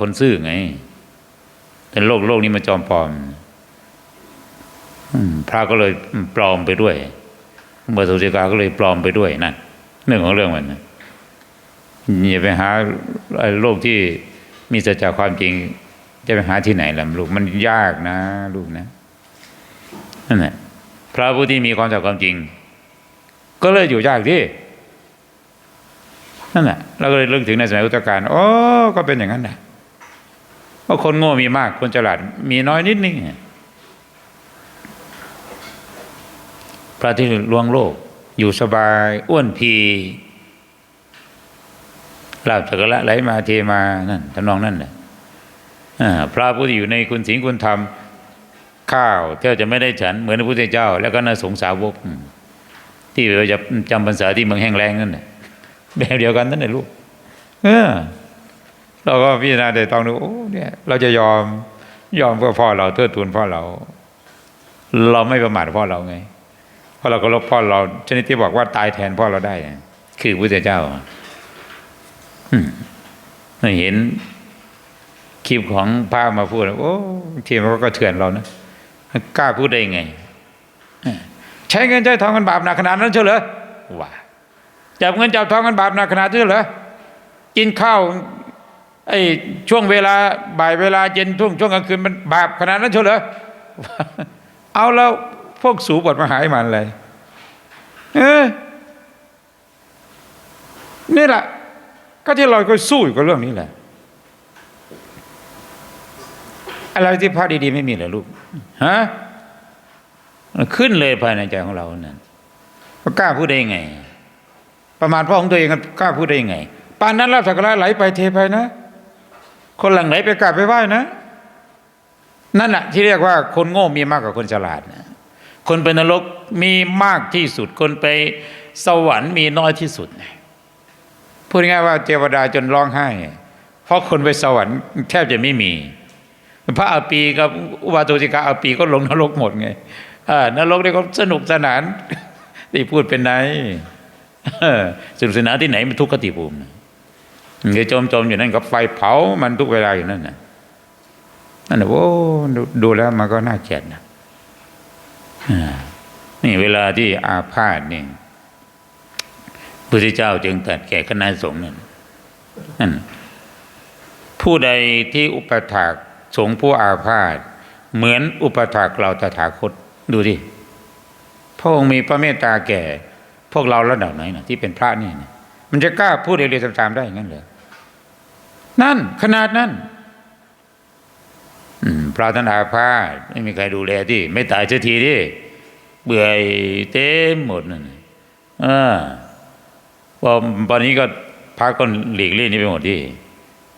คนซื่อไง แต่โลกโลกนี้มันจอมปลอมพระก็เลยปลอมไปด้วยเมื่อสุจิกาก็เลยปลอมไปด้วยนั่นเรื่องของเรื่องมันนอย่าไปหาโลกที่มีสัจจะความจริง จะไปหาที่ไหนล่ะลูกมันยากนะ ลูกนะนั่นแหละพระผู้ที่มีความสัจความจริง ก็เลยอยู่ยากที่นั่นแหละเราก็เลยเรื่องถึงในสมัยอุตกาลอ๋อก็เป็นอย่างนั้นนะเพ ราะคนโง่มีมาก คนฉลาดมีน้อยนิดนึงพระที่ลวงโลก อยู่สบายอ้วนพีลาบจักระไหลมาเทมานั่นทำนองนั่นแหละพระผู้ที่อยู่ในคุณศีลคุณธรรมข้าวเที่ยวจะไม่ได้ฉันเหมือนพระพุทธเจ้า แล้วก็นาสงสาวก ที่เราจะจำพรรษาที่เมืองแห้งแล้งนั่นแหละแบบเดียวกันนั่นแหละลูก เออ เราก็พิจารณาแต่ต้องดูโอ้เนี่ยเราจะยอมยอมเพื่อพ่อเราเทิดทูนพ่อเรา เราไม่ประมาทพ่อเราไงเพราะเราก็ลบพ่อเรา ชนิดที่บอกว่าตายแทนพ่อเราได้ คือพระเจ้าเห็นคลิปของพระมาพูดโอ้ทีมันก็เถื่อนเรานะกล้าพูดได้ไงใช้เงินใช้ทองกันบาปหนักขนาดนั้นเชียวเหรอว่าจับเงินจับทองกันบาปหนักขนาดนั้นเชียวเหรอกินข้าว ไอ้ช่วงเวลาบ่ายเวลาเย็นช่งช่วงกลางคืนมันบาปขนาดนั้นเชียวเหรอเอาแล้วพวกสูบทมาหายมันเลยเออนี่แหละก็ที่เราก็สู้อยู่กับเรื่องนี้แหละอะไรที่พระดีๆไม่มีเหรอลูกฮะขึ้นเลยภายในใจของเรานั่นกล้าพูดได้ยังไง ประมาณพ่อของตัวเองก็กล้าพูดได้ยังไงปานนั้นรับสักการะไหลไปเทไปนะ คนหลังไหนไปกราบไปไหว้นะ นั่นแหละที่เรียกว่าคนโง่มีมากกว่าคนฉลาดนะคนไปนรกมีมากที่สุด คนไปสวรรค์มีน้อยที่สุดพูดง่ายว่าเทวดาจนร้องไห้ เพราะคนไปสวรรค์แทบจะไม่มี พระอาปีกับอุบาโตสิกาอาปีก็ลงนรกหมดไงอ่านรกนี่ก็สนุกสนานที่พูดเป็นไหนสนุกสนานที่ไหนมันทุกขติภูมินะ เดี๋ยวจมจมอยู่นั่นก็ไฟเผามันทุกเวลาอยู่นั่นนะนั่นนะโอ้ดูดูแล้วมันก็น่าเกลียดนะนี่เวลาที่อาพาธนี่พระเจ้าจึงตรัสแก่คณะสงฆ์นั่นนั่นผู้ใดที่อุปถากสงผู้อาพาธเหมือนอุปถากเราตถาคตดูดิพระองค์มีพระเมตตาแก่ พวกเราระดับไหนนะที่เป็นพระนี่นะ มันจะกล้าพูดเรียๆตามๆได้อย่างนั้นเหรอนั่น ขนาดนั้นพระธนาพาธไม่มีใครดูแลที่ ไม่ตายเสียทีดิเบื่อเต็มหมดนั่นเออพอตอนนี้ก็พระก็หลีกเลี่ยงนี้ไปหมดที่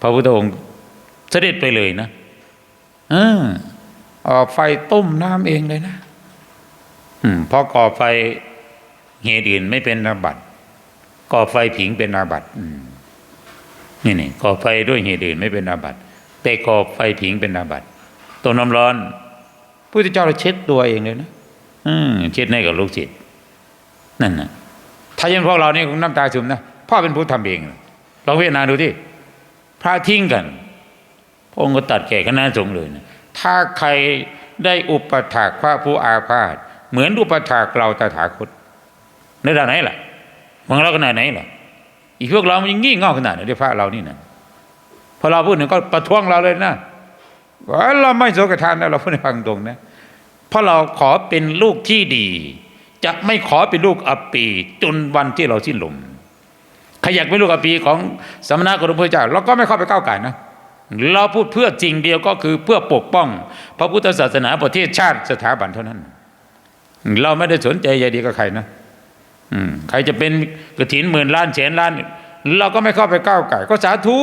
พระพุทธองค์เสด็จไปเลยนะเออออกไฟต้มน้ำเองเลยนะ อืมพอก่อไฟเหตุอื่นไม่เป็นอาบัติ ก่อไฟผิงเป็นอาบัตินี่นี่ก่อไฟด้วยเหตุอื่นไม่เป็นอาบัติแต่ก่อไฟผิงเป็นอาบัติต้มน้ำร้อนพระพุทธเจ้าเราเช็ดตัวเองเลยนะอืมเช็ดให้กับลูกศิษย์นั่นนะถ้ายังพวกเรานี่คงน้ำตาซึมนะพ่อเป็นผู้ทำเองลองพิจารณาดูที่พระทิ้งกันพระองค์ก็ตัดแก่คณะสงฆ์เลยนะถ้าใครได้อุปถากพระผู้อาพาธเหมือนอุปถากเราตถาคตในด้านไหนล่ะ ของเราขนาดไหนล่ะอีกพวกเรามันยังงี้เง่าขนาดไหนด้วยพระเรานี่นะพอเราพูดหนึ่งก็ประท้วงเราเลยนะว่าเราไม่โสกทานนะเราพูดให้ฟังตรงนะเพราะเราขอเป็นลูกที่ดี จะไม่ขอเป็นลูกอัปปีจนวันที่เราสิ้นลมใครอยากเป็นลูกอัปปีของสมณะกรมพระเจ้าเราก็ไม่เข้าไปก้าวไก่นะเราพูดเพื่อจริงเดียวก็คือเพื่อปกป้อง พระพุทธศาสนาประเทศชาติสถาบันเท่านั้น เราไม่ได้สนใจใยดีกับใครนะ ใครจะเป็นกระถินหมื่นล้านแสนล้าน เราก็ไม่เข้าไปก้าวไก่ ก็สาธุ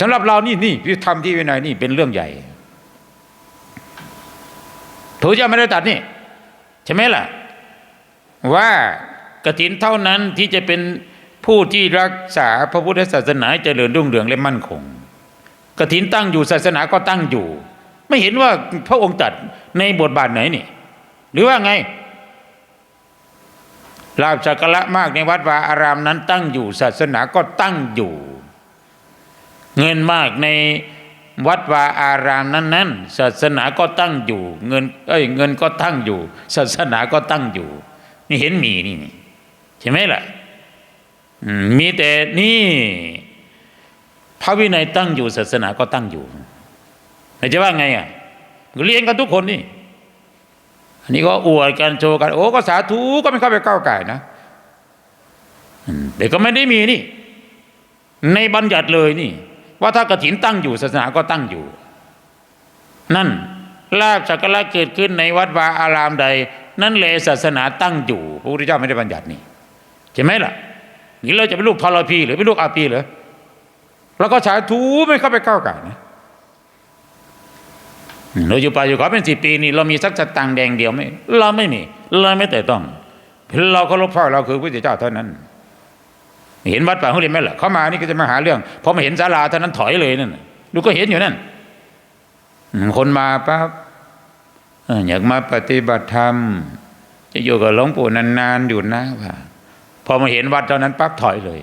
สำหรับเรานี่นี่ที่ทำที่วินัยนี่เป็นเรื่องใหญ่ถูกจะไม่ได้ตัดนี่ใช่ไหมล่ะ ว่ากระถินเท่านั้นที่จะเป็นผู้ที่รักษาพระพุทธศาสนาเจริญรุ่งเรืองและมั่นคงกระถินตั้งอยู่ศาสนาก็ตั้งอยู่ ไม่เห็นว่าพระองค์ตัดในบทบาทไหนนี่ หรือว่าไง ลาบสักระมากในวัดวาอารามนั้นตั้งอยู่ศาสนาก็ตั้งอยู่ เงินมากในวัดวาอารามนั้นๆศาสนาก็ตั้งอยู่ เงินเอ้ยเงินก็ตั้งอยู่ ศาสนาก็ตั้งอยู่ นี่เห็นมีนี่ใช่ไหมล่ะมีแต่นี่พระวินัยตั้งอยู่ศาสนาก็ตั้งอยู่แต่จะว่าไงอะเรียนกันทุกคนนี่ อันนี้ก็อวดกันโชว์กัน โอ้ก็สาธุก็ไม่เข้าไปก้าวไก่นะแต่ก็ไม่ได้มีนี่ ในบัญญัติเลยนี่ ว่าถ้ากฐินตั้งอยู่ศาสนาก็ตั้งอยู่ นั่นลาบสักการะเกิดขึ้นในวัดวาอารามใด นั่นแหละศาสนาตั้งอยู่พระพุทธเจ้าไม่ได้บัญญัตินี่ใช่ไหมล่ะนี่เราจะเป็นลูกทรพีหรือเป็นลูกอาปีเหรอแล้วก็สาธุไม่เข้าไปก้าวไก่นะ เราอยู่ป่าอยู่เขาเป็นสิปีนี่เรามีสักสตังค์แดงเดียวไหมเราไม่มีเราไม่แต่ต้อง เราเคารพพ่อเราคือพระเจ้าเท่านั้น เห็นวัดป่าเขาเรียนไหมล่ะเขามานี่ก็จะมาหาเรื่องพอมาเห็นศาลาเท่านั้นถอยเลยนั่นดูก็เห็นอยู่นั่นคนมาปั๊บอออยากมาปฏิบัติธรรม จะอยู่กับหลวงปู่นานๆอยู่นะว่าพอมาเห็นวัดเท่านั้นปั๊บถอยเลย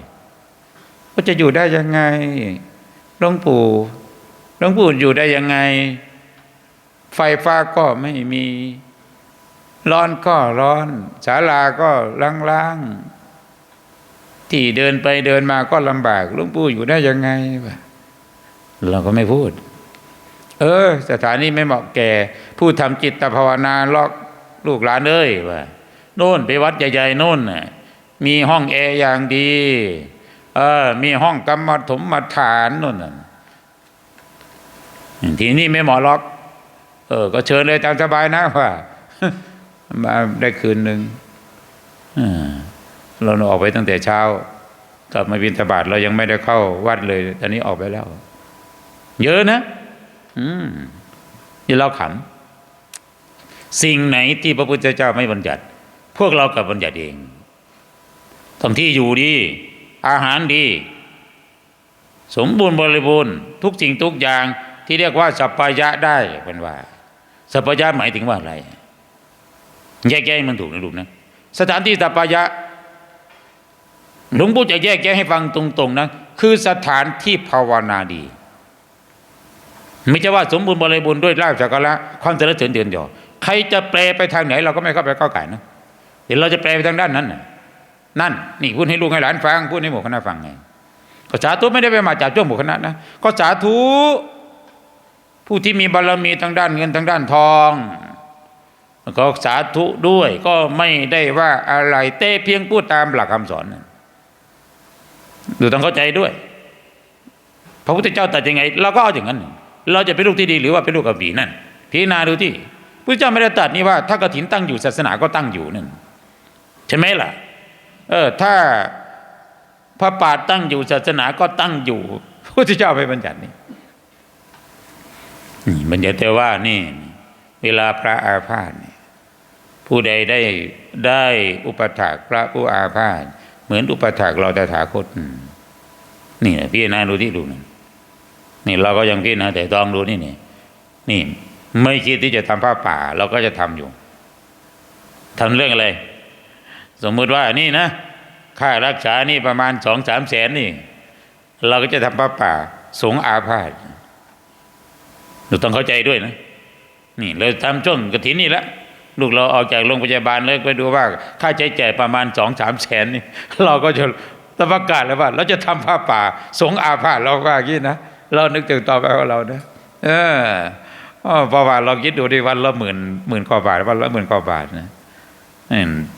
ว่าจะอยู่ได้ยังไงหลวงปู่หลวงปู่อยู่ได้ยังไง ไฟฟ้าก็ไม่มี ร้อนก็ร้อนศาลาก็ล้างๆที่เดินไปเดินมาก็ลำบากหลวงปู่อยู่ได้ยังไงเราก็ไม่พูด เออ สถานีไม่เหมาะแก่ ผู้ทำจิตภาวนาลอกลูกหลานเอ้ยว่าโน่นไปวัดใหญ่ๆโน่นน่ะมีห้องแอร์อย่างดี เออ มีห้องกรรมถมมาฐานโน่นน่ะทีนี้ไม่เหมาะหรอก เออ ก็เชิญเลยตามสบายนะว่ามาได้คืนหนึ่งอ่าเราออกไปตั้งแต่เช้ากลับมาบินทบาทเรายังไม่ได้เข้าวัดเลย ตอนนี้ออกไปแล้ว เยอะนะ อืมนี่เราขำสิ่งไหนที่พระพุทธเจ้าไม่บัญญัติ พวกเรากับบัญญัติเองทำที่อยู่ดี อาหารดี สมบูรณ์บริบูรณ์ ทุกสิ่งทุกอย่างที่เรียกว่าสัพพายะได้เป็นว่า สัพพายะหมายถึงว่าอะไร แยกแยะมันถูกนะลูกนะ สถานที่สัพพายะหลวงปู่จะแยกแยะให้ฟังตรงๆนะคือสถานที่ภาวนาดี ไม่ใช่ว่าสมบูรณ์บริบูรณ์ด้วยลาภสักการะความเจริญเจริญเดือนเดียวใครจะแปลไปทางไหน เราก็ไม่เข้าไปก้าวไก่นะเดี๋ยวเราจะแปลไปทางด้านนั้นน่ะนั่น นี่พูดให้ลูกให้หลานฟังพูดให้หมู่คณะฟังไงก็สาธุไม่ได้ไปมาจากจ้วงหมู่คณะนะก็สาธุ ผู้ที่มีบารมีทางด้านเงินทางด้านทองก็สาธุด้วยก็ไม่ได้ว่าอะไรเต้เพียงพูดตามหลักคำสอนดูต้องเข้าใจด้วย พระพุทธเจ้าตรัสยังไงเราก็เอาอย่างนั้น เราจะเป็นลูกที่ดีหรือว่าเป็นลูกกับผีนั่นพิจารณาดูที่พระเจ้าไม่ได้ตรัสนี่ว่า ถ้ากฐินตั้งอยู่ศาสนาก็ตั้งอยู่นั่นใช่ไหมล่ะ เออ ถ้าพระป่าตั้งอยู่ศาสนาก็ตั้งอยู่พระพุทธเจ้าไปบัญญัตินี่ นี่บัญญัติแต่ว่านี่ เวลาพระอาพาธเนี่ยผู้ใดได้ได้อุปถากพระผู้อาพาธเหมือนอุปถากเราแต่ถาคตนี่นะพี่นาดูที่ดูนั่นนี่เราก็ยังพี่นะแต่ต้องดูนี่นี่นี่ไม่คิดที่จะทำผ้าป่า เราก็จะทำอยู่ทำเรื่องอะไร สมมุติว่านี่นะค่ารักษานี่ประมาณสองสามแสนนี่ เราก็จะทำผ้าป่า สงอาพาธ เราต้องเข้าใจด้วยนะ นี่เราทำช่วงกระถินนี่แหละลูกเราออกจากโรงพยาบาลเลยไปดูว่า ค่าใช้จ่ายประมาณสองสามแสนนี่ เราก็จะประกาศแล้วว่า เราจะทำผ้าป่า สงอาพาธเราว่าอย่างนี้นะเรานึกถึงต่อไปของเรานะเอออ๋อเพราะว่าเราคิดดูดิวันละหมื่นหมื่นกว่าบาทวันละหมื่นกว่าบาทนะ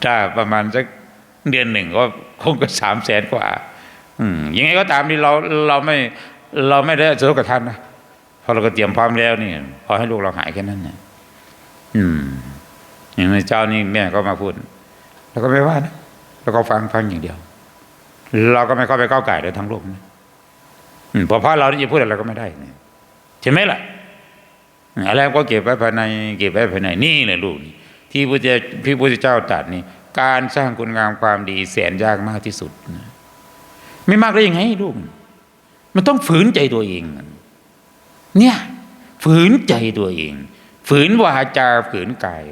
ถ้าประมาณสักเดือนหนึ่งก็คงก็สามแสนกว่า อืมยังไงก็ตามนี่เราเราไม่เราไม่ได้สะทกกับท่านนะ พราะเราก็เตรียมพร้อมแล้วนี่พอให้ลูกเราหายแค่นั้นเนะอืม อย่างในเจ้านี่แม่ก็มาพูดแล้วก็ไม่ว่านะแล้วก็ฟังฟังอย่างเดียว เราก็ไม่เข้าไปก้าวไก่เลยทั้งโลกนะอืมพอพระเรานี่จะพูดอะไรก็ไม่ได้นะใช่ไหมล่ะอะไรก็เก็บไว้ภายใน เก็บไว้ภายในนี่แหละลูกที่พระเจ้าพี่พุทธเจ้าตรัสนี่การสร้างคุณงามความดีแสนยากมากที่สุดนะไม่มากได้ยังไงลูก มันต้องฝืนใจตัวเอง เนี่ยฝืนใจตัวเอง ฝืนวาจาฝืนกาย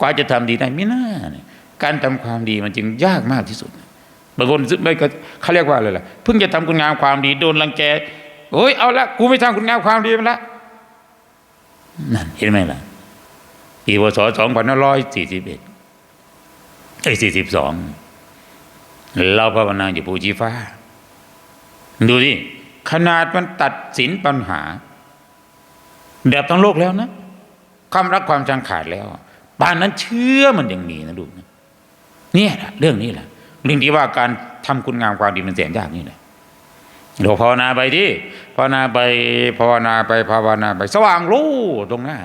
กว่าจะทำดีได้ไม่น่าการทำความดีมันจึงยากมากที่สุดบางคนไม่เขาเรียกว่าอะไรล่ะเพิ่งจะทำคุณงามความดีโดนรังแกโอ้ยเอาละกูไม่ทำคุณงามความดีมันละนั่นเห็นไหมล่ะปีพศสองพันร้อยสี่สิบเอ็ดไอ้สี่สิบสองเราภาวนาอยู่ภูชีฟ้า ดูดิขนาดมันตัดสินปัญหา แบบทั้งโลกแล้วนะความรักความชังขาดแล้วป่านนั้นเชื่อมันยังมีนะลูกนะเนี่ยแหละเรื่องนี้แหละเรื่องที่ว่าการทำคุณงามความดีมันแสนยากนี่แหละเราภาวนาไปที่ภาวนาไปภาวนาไปภาวนาไป สว่างรู้ตรงหน้า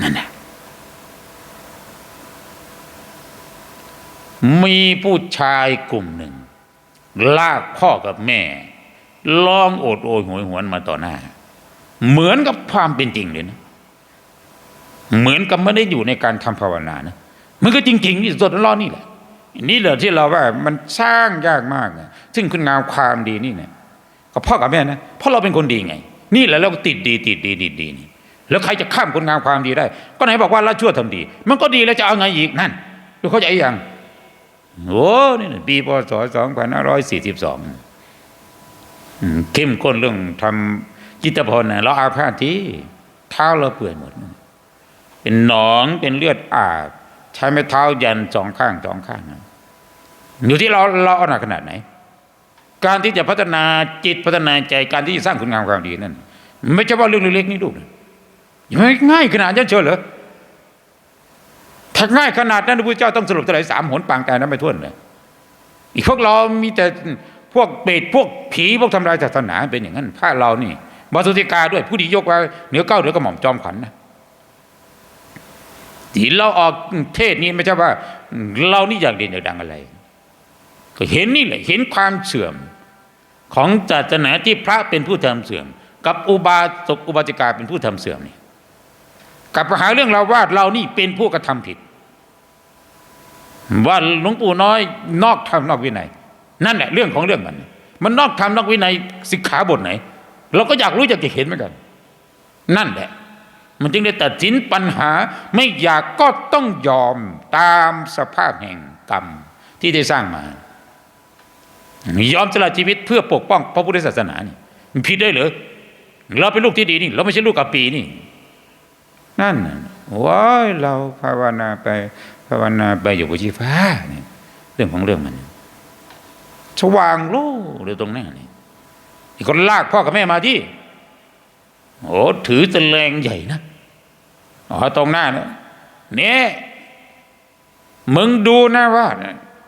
นั่นแหละมีผู้ชายกลุ่มหนึ่ง ลากพ่อกับแม่ ร้องโอดโอยโหยหวนมาต่อหน้า เหมือนกับความเป็นจริงเลยนะ เหมือนกับไม่ได้อยู่ในการทำภาวนานะมันก็จริงๆนี่สดร้อนนี่แหละนี่แหละที่เราว่ามันสร้างยากมากนะซึ่งคุณงามความดีนี่เนี่ยก็พ่อกับแม่นะเพราะเราเป็นคนดีไง นี่แหละเราติดดีติดดีติดดีนี่แล้วใครจะข้ามคุณงามความดีได้ ก็ไหนบอกว่าละชั่วทำดี มันก็ดีแล้วจะเอาไงอีกนั่นดูเขาใจยังโอ้นี่ปีพศสองพันห้าร้อยสี่สิบสอง เข้มข้นเรื่องทำจิตภพนะเราอาพาธที่เท้าเราเปื่อยหมด เป็นหนองเป็นเลือดอาบใช้ไม้เท้ายันสองข้างสองข้างอยู่ที่เราเราเอาหนักขนาดไหน การที่จะพัฒนาจิตพัฒนาใจการที่จะสร้างคุณงามความดีนั่นไม่ใช่ว่าเรื่องเล็กๆนี่ลูกไม่ง่ายขนาดนั้นเชียวเหรอถ้าง่ายขนาดนั้นพระพุทธเจ้าต้องสรุปเท่าไหรสามหนปางกายนั้นไม่ท้วนเลยอีกพวกเรามีแต่ พวกเปรตพวกผีพวกทำลายศาสนาเป็นอย่างนั้นพระเรานี่บาสุติกาด้วยผู้ที่ยกว่าเหนือเก้าเหนือกระหม่อมจอมขวัญนะทีเราออกเทศนี้ไม่ใช่ว่า เรานี่อยากเด่นอยากดังอะไร ก็เห็นนี่แหละเห็นความเสื่อมของศาสนาที่พระเป็นผู้ทำเสื่อม กับอุบาสกอุบาสิกาเป็นผู้ทำเสื่อมนี่กับปัญหาเรื่องเราว่าเรานี่เป็นผู้กระทำผิด ว่าหลวงปู่น้อยนอกธรรมนอกวินัย นั่นแหละเรื่องของเรื่องมัน มันนอกธรรมนอกวินัยสิกขาบทไหน เราก็อยากรู้อยากจะเห็นเหมือนกัน นั่นแหละ มันจึงได้ตัดสินปัญหาไม่อยากก็ต้องยอมตามสภาพแห่งกรรมที่ได้สร้างมายอมสละชีวิตเพื่อปกป้องพระพุทธศาสนานี่มันผิดได้เหรอเราเป็นลูกที่ดีนี่ เราไม่ใช่ลูกกับปีนี่ นั่นว้ายเราภาวนาไป ภาวนาไปอยู่บนชีฟ้าเนี่ยเรื่องของเรื่องมัน สว่างโล่เลยตรงนั้นนี่อีกคนลากพ่อกับแม่มาที่โอ้ถือตะแลงใหญ่นะอ๋อตรงหน้านี่ยเนี่ยมึงดูนะว่า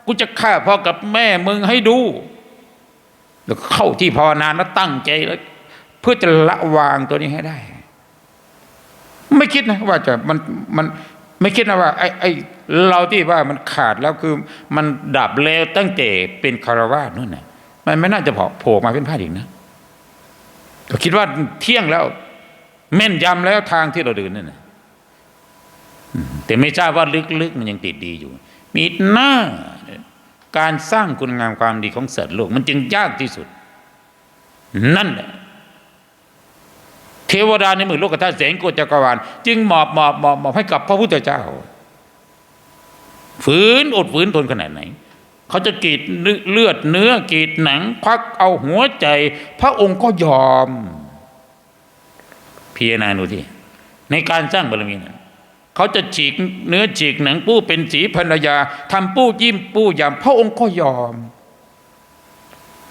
กูจะฆ่าพ่อกับแม่มึงให้ดู แล้วเข้าที่ภาวนาแล้วตั้งใจแล้วเพื่อจะละวางตัวนี้ให้ได้ ไม่คิดนะว่าจะมันมัน ไม่คิดนะว่าไอ้ไอ้เราที่ว่ามันขาดแล้วคือมันดับแล้วตั้งแต่เป็นคารวาสนู่นน่ะมันไม่น่าจะโผล่มาเป็นผ้าอีกนะก็คิดว่าเที่ยงแล้ว แม่นยำแล้วทางที่เราเดินนั่นนะแต่ไม่ทราบว่าลึกๆมันยังติดดีอยู่ มีหน้าการสร้างคุณงามความดีของสัตว์โลก มันจึงยากที่สุด นั่นแหละ เทวดาในหมือโลกธาตุแสงโกจักรวาลจึงหมอบหมอบหมอบหมอบให้กับพระพุทธเจ้า ฝืนอดฝืนทนขนาดไหน เขาจะกรีดเลือดเนื้อกรีดหนัง ควักเอาหัวใจ พระองค์ก็ยอมพิจารณาดูที่ในการสร้างบารมีนั้นเขาจะฉีกเนื้อฉีกหนังปู้เป็นสีภรรยาทำปู้ยิ้มปู้ยำพระองค์ก็ยอม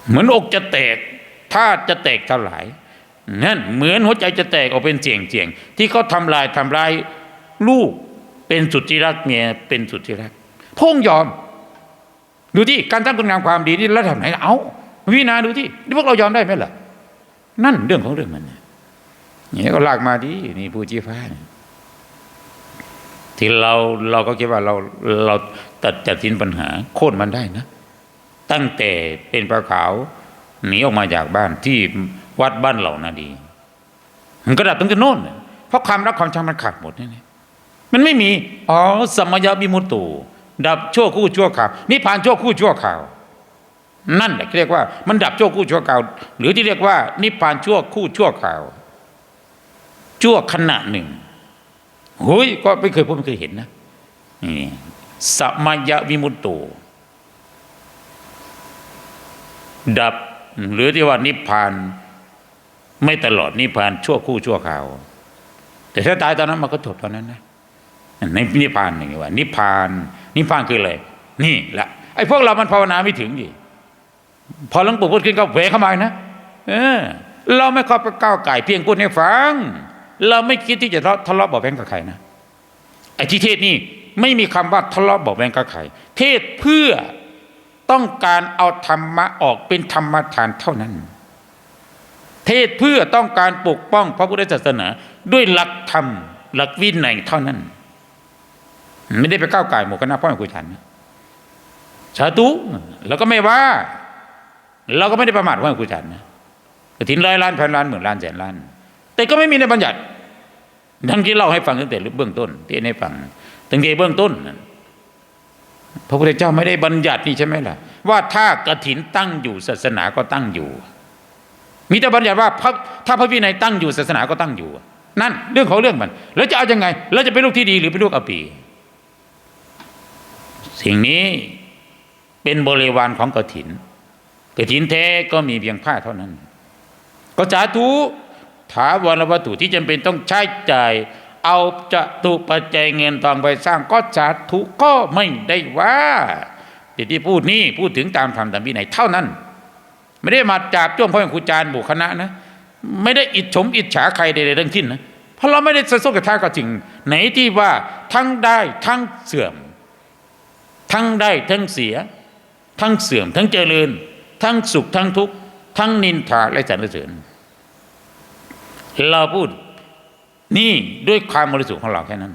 เหมือนอกจะแตกธาตุจะแตกทลาย นั่นเหมือนหัวใจจะแตกออกเป็นเจียงเจียงที่เขาทำลายทำลายลูกเป็นสุดที่รักเมียเป็นสุดที่รักพงยอม ดูที่การทำคุณงามความดีนี่ระดับไหนเอาวินาดูที่นี่พวกเรายอมได้ไหมล่ะ นั่นเรื่องของเรื่องมันเนี่ยก็ลากมาดีนี่ผู้ชี้ฟ้าที่เราเราก็คิดว่าเราเราตัดจัดสินปัญหา โค่นมันได้นะ ตั้งแต่เป็นปลาขาวหนีออกมาจากบ้านที่ วัดบ้านเหล่านาดี มันก็ดับตั้งแต่โน่นเพราะความรักความชังมันขาดหมดนี่มันไม่มีอ๋อสมยาบิมุตตูดับชั่วคู่ชั่วข่าวนิพพานชั่วคู่ชั่วข่าว นั่นแหละเรียกว่ามันดับชั่วคู่ชั่วข่าว หรือที่เรียกว่า นิพพานชั่วคู่ชั่วข่าว ชั่วขณะหนึ่งเฮ้ยก็ไม่เคยพบไม่เคยเห็นนะนี่สมยาวิมุตตูดับหรือที่ว่านิพพาน ไม่ตลอดนิพพานชั่วคู่ชั่วคราว แต่ถ้าตายตอนนั้นมันก็จบตอนนั้นนะในนิพพานอย่างนี้ว่า นิพพาน นิพพานคืออะไรนี่แหละไอ้พวกเรามันภาวนาไม่ถึงดิพอหลวงปู่พูดขึ้นก็เผยเข้ามานะเออ เราไม่เข้าไปก้าวไก่เพียงพูดให้ฟัง เราไม่คิดที่จะทะเลาะเบาะแว้งกับใครนะไอ้ที่เทศนี่ไม่มีคำว่าทะเลาะเบาะแว้งกับใครเทศเพื่อต้องการเอาธรรมะออกเป็นธรรมทานเท่านั้น เทศเพื่อต้องการปกป้องพระพุทธศาสนา ด้วยหลักธรรม หลักวินัยเท่านั้น ไม่ได้ไปก้าวไก่หมู่คณะพ่อแม่ครูฉันนะสาธุแล้วก็ไม่ว่า เราก็ไม่ได้ประมาทพ่อแม่ครูฉันนะกระถินร้อยล้านพันล้านหมื่นล้านแสนล้าน แต่ก็ไม่มีในบัญญัติดังที่เล่าให้ฟังตั้งแต่เบื้องต้น ที่ให้ฟังตั้งแต่เบื้องต้นนั้นพระพุทธเจ้าไม่ได้บัญญัตินี่ใช่ไหมล่ะ ว่าถ้ากระถินตั้งอยู่ศาสนาก็ตั้งอยู่ มีแต่บัญญัติว่าถ้าพระวินัยตั้งอยู่ศาสนาก็ตั้งอยู่ นั่นเรื่องของเรื่องมัน แล้วจะเอายังไง แล้วจะเป็นลูกที่ดีหรือเป็นลูกอปี สิ่งนี้เป็นบริวารของกฐินกฐินแท้ก็มีเพียงผ้าเท่านั้น ก็จาตุถาวรวัตถุที่จำเป็นต้องใช้จ่าย เอาจะตุปัจจัยเงินทองไปสร้างก็จาตุก็ไม่ได้ว่าแต่ที่พูดนี่พูดถึงตามธรรมตามวินัยเท่านั้น ไม่ได้มาจากจ้วงพ่อครูจารย์บุคณะนะ ไม่ได้อิจฉมอิจฉาใครใดๆทั้งสิ้นนะเพราะเราไม่ได้สะสมกับท่าก็จริง ไหนที่ว่าทั้งได้ทั้งเสื่อม ทั้งได้ทั้งเสีย ทั้งเสื่อม ทั้งเจริญ ทั้งสุขทั้งทุกข์ทั้งนินทาและสรรเสริญเราพูดนี่ด้วยความบริสุทธิ์ของเราแค่นั้น